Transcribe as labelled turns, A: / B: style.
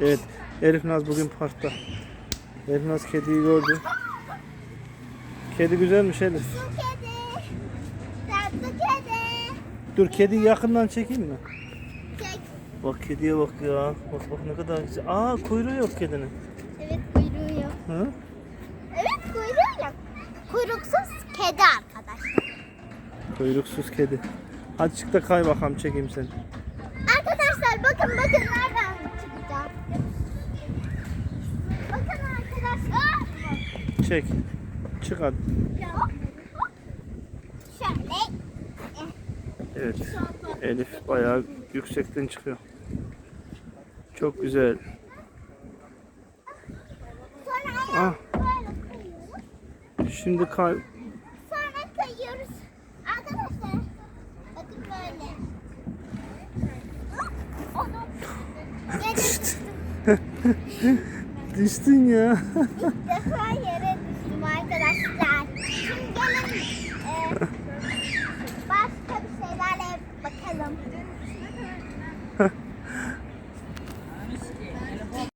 A: Evet. Elif Naz bugün parkta. Elif Naz kediyi gördü. Kedi güzelmiş Elif.
B: Kedi. Tatlı kedi.
A: Dur kediyi yakından çekeyim mi?
B: Çek.
A: Bak kediye bak ya. Bak bak ne kadar güzel. Aa kuyruğu yok kedinin.
B: Evet kuyruğu yok.
A: Hı?
B: Evet kuyruğu yok. Kuyruksuz kedi arkadaşlar.
A: Kuyruksuz kedi. Hadi çık da kay bakalım çekeyim seni.
B: Arkadaşlar bakın
A: Çek. Çık hadi.
B: Şöyle.
A: Evet. Elif bayağı yüksekten çıkıyor. Çok güzel. Ah. Şimdi kay.
B: Sonra kayıyoruz. Arkadaşlar bakın böyle. Düştüm.
A: Düştün ya.
B: İlk defa yere ね